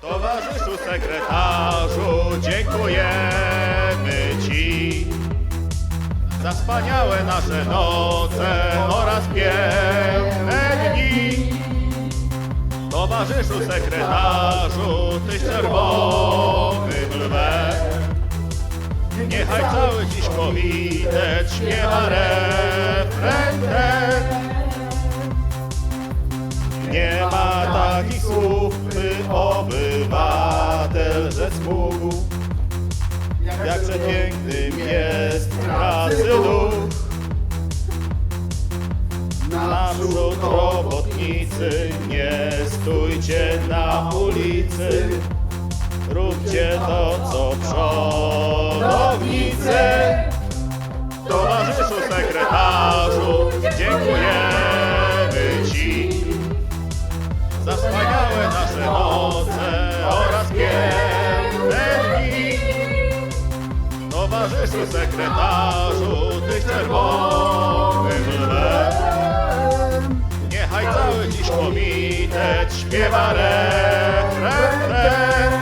Towarzyszu sekretarzu, dziękujemy Ci za wspaniałe nasze noce oraz piękne dni. Towarzyszu sekretarzu, Tyś czerwonym lwem. Niechaj cały dziś komitet śpiewa refren ten. Nie ma takich słów, by obywatel rzec mógł. Jak przepięknym jest pracy duch. Naprzód robotnicy, nie stójcie na ulicy. Róbcie to, co przodownicy. Za wspaniałe nasze noce oraz piękne dni. Towarzyszu sekretarzu, Tyś czerwonym lwem. Niechaj cały dziś komitet śpiewa refren ten.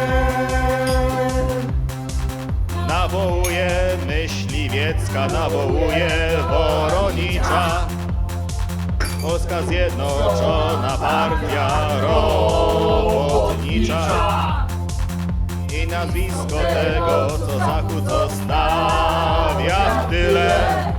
Nawołuje myśliwiecka, nawołuje woronicza. Polska Zjednoczona Partia nazwisko tego, co Zachód zostawia w tyle.